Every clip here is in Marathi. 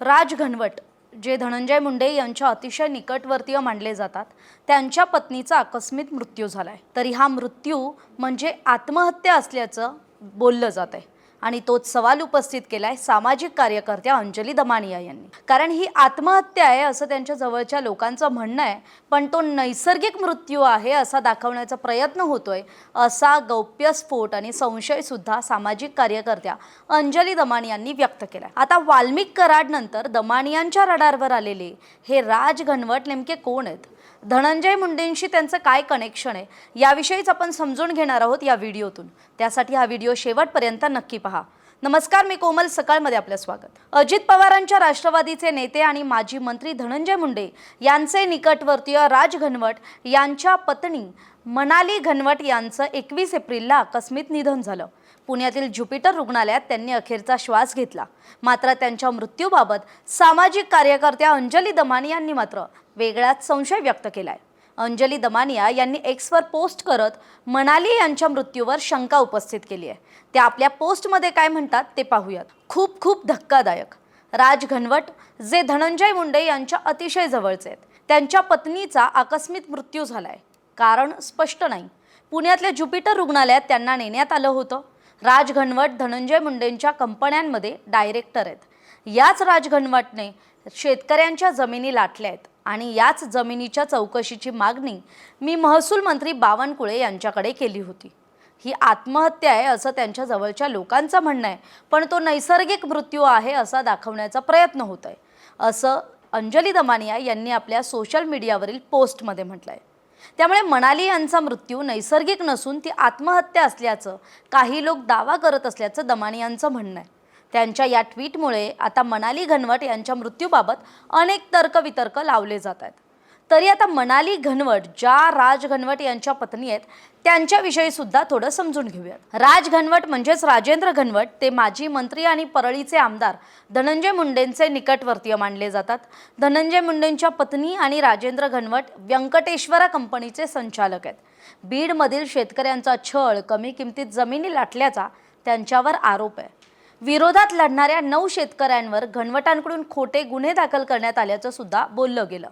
राज घनवट जे धनंजय मुंडे यांच्या अतिशय निकटवर्तीय मानले जातात त्यांच्या पत्नीचा आकस्मिक मृत्यू झाला आहे तरी हा मृत्यू म्हणजे आत्महत्या असल्याचं बोललं जात आहे आणि तोच सवाल उपस्थित केलाय सामाजिक कार्यकर्त्या अंजली दमानिया यांनी. कारण ही आत्महत्या आहे असं त्यांच्या जवळच्या लोकांचं म्हणणं आहे पण तो नैसर्गिक मृत्यू आहे असा दाखवण्याचा प्रयत्न होतोय असा गौप्यस्फोट आणि संशय सुद्धा सामाजिक कार्यकर्त्या अंजली दमानी यांनी व्यक्त केला आता वाल्मिक कराडनंतर दमानियांच्या रडारवर आलेले हे राज घनवट नेमके कोण आहेत? धनंजय मुंडेंशी त्यांचं काय कनेक्शन आहे याविषयीच आपण समजून घेणार आहोत या व्हिडिओतून. त्यासाठी हा व्हिडिओ शेवटपर्यंत नक्की पहा. नमस्कार मी कोमल सकाळमध्ये आपलं स्वागत. अजित पवारांच्या राष्ट्रवादीचे नेते आणि माजी मंत्री धनंजय मुंडे यांचे निकटवर्तीय राज घनवट यांच्या पत्नी मनाली घनवट यांचं एकवीस एप्रिलला अकस्मित निधन झालं. पुण्यातील ज्युपिटर रुग्णालयात त्यांनी अखेरचा श्वास घेतला. मात्र त्यांच्या मृत्यूबाबत सामाजिक कार्यकर्त्या अंजली दमानी यांनी मात्र वेगळाच संशय व्यक्त केलाय. अंजली दमानिया यांनी एक्सवर पोस्ट करत मनाली यांच्या मृत्यूवर शंका उपस्थित केली आहे. त्या आपल्या पोस्टमध्ये काय म्हणतात ते पाहूयात. खूप खूप धक्कादायक. राज घनवट जे धनंजय मुंडे यांच्या अतिशय जवळचे आहेत. त्यांच्या पत्नीचा आकस्मिक मृत्यू झालाय. कारण स्पष्ट नाही. पुण्यातल्या ज्युपिटर रुग्णालयात त्यांना नेण्यात आलं होतं. राज घनवट धनंजय मुंडेंच्या कंपन्यांमध्ये डायरेक्टर आहेत. याच राज घनवटने शेतकऱ्यांच्या जमिनी लाटल्या आहेत. आणि याच जमिनीच्या चौकशीची मागणी मी महसूल मंत्री बावनकुळे यांच्याकडे केली होती. ही आत्महत्या आहे असं त्यांच्या जवळच्या लोकांचं म्हणणं आहे पण तो नैसर्गिक मृत्यू आहे असा दाखवण्याचा प्रयत्न होत आहे असं अंजली दमानिया यांनी आपल्या सोशल मीडियावरील पोस्टमध्ये म्हटलं आहे त्यामुळे मनाली यांचा मृत्यू नैसर्गिक नसून ती आत्महत्या असल्याचं काही लोक दावा करत असल्याचं दमानियांचं म्हणणं आहे. त्यांच्या या ट्विटमुळे आता मनाली घनवट यांच्या मृत्यूबाबत अनेक तर्कवितर्क लावले जात आहेत. तरी आता मनाली घनवट ज्या राज घनवट यांच्या पत्नी आहेत त्यांच्याविषयी सुद्धा थोडं समजून घेऊयात. राज घनवट म्हणजेच राजेंद्र घनवट ते माजी मंत्री आणि परळीचे आमदार धनंजय मुंडेंचे निकटवर्तीय मानले जातात. धनंजय मुंडेंच्या पत्नी आणि राजेंद्र घनवट व्यंकटेश्वरा कंपनीचे संचालक आहेत. बीडमधील शेतकऱ्यांचा छळ कमी किमतीत जमिनी लाटल्याचा त्यांच्यावर आरोप आहे. विरोधात लढणाऱ्या नऊ शेतकऱ्यांवर घनवटांकडून खोटे गुन्हे दाखल करण्यात आल्याचं सुद्धा बोललं गेलं.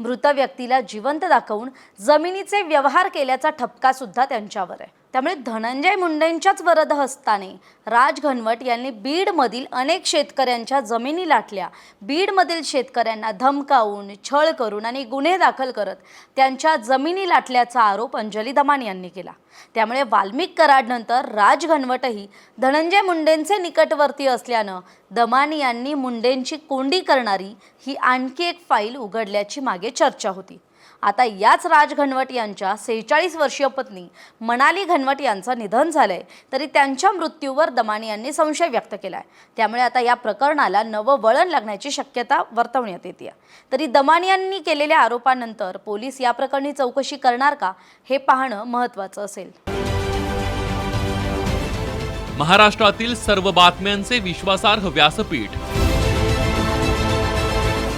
मृत व्यक्तीला जिवंत दाखवून जमिनीचे व्यवहार केल्याचा ठपका सुद्धा त्यांच्यावर आहे. त्यामुळे धनंजय मुंडेंच्याच वरद हस्ताने राज घनवट यांनी बीडमधील अनेक शेतकऱ्यांच्या जमिनी लाटल्या. बीडमधील शेतकऱ्यांना धमकावून छळ करून आणि गुन्हे दाखल करत त्यांच्या जमिनी लाटल्याचा आरोप अंजली दमान यांनी केला. त्यामुळे वाल्मिक कराडनंतर राज घनवटही धनंजय मुंडेंचे निकटवर्ती असल्यानं दमान यांनी मुंडेंची कोंडी करणारी ही आणखी एक फाईल उघडल्याची मागे चर्चा होती. आता याच राज घनवट यांच्या सेहेचाळीस वर्षीय पत्नी मनाली घनवट यांचं निधन झालंय तरी त्यांच्या मृत्यूवर दमानी यांनी संशय व्यक्त केलाय. त्यामुळे आता या प्रकरणाला नवं वळण लागण्याची शक्यता वर्तवण्यात येते तरी दमानी यांनी केलेल्या आरोपानंतर पोलीस या प्रकरणी चौकशी करणार का हे पाहणं महत्त्वाचं असेल. महाराष्ट्रातील सर्व बातम्यांचे विश्वासार्ह व्यासपीठ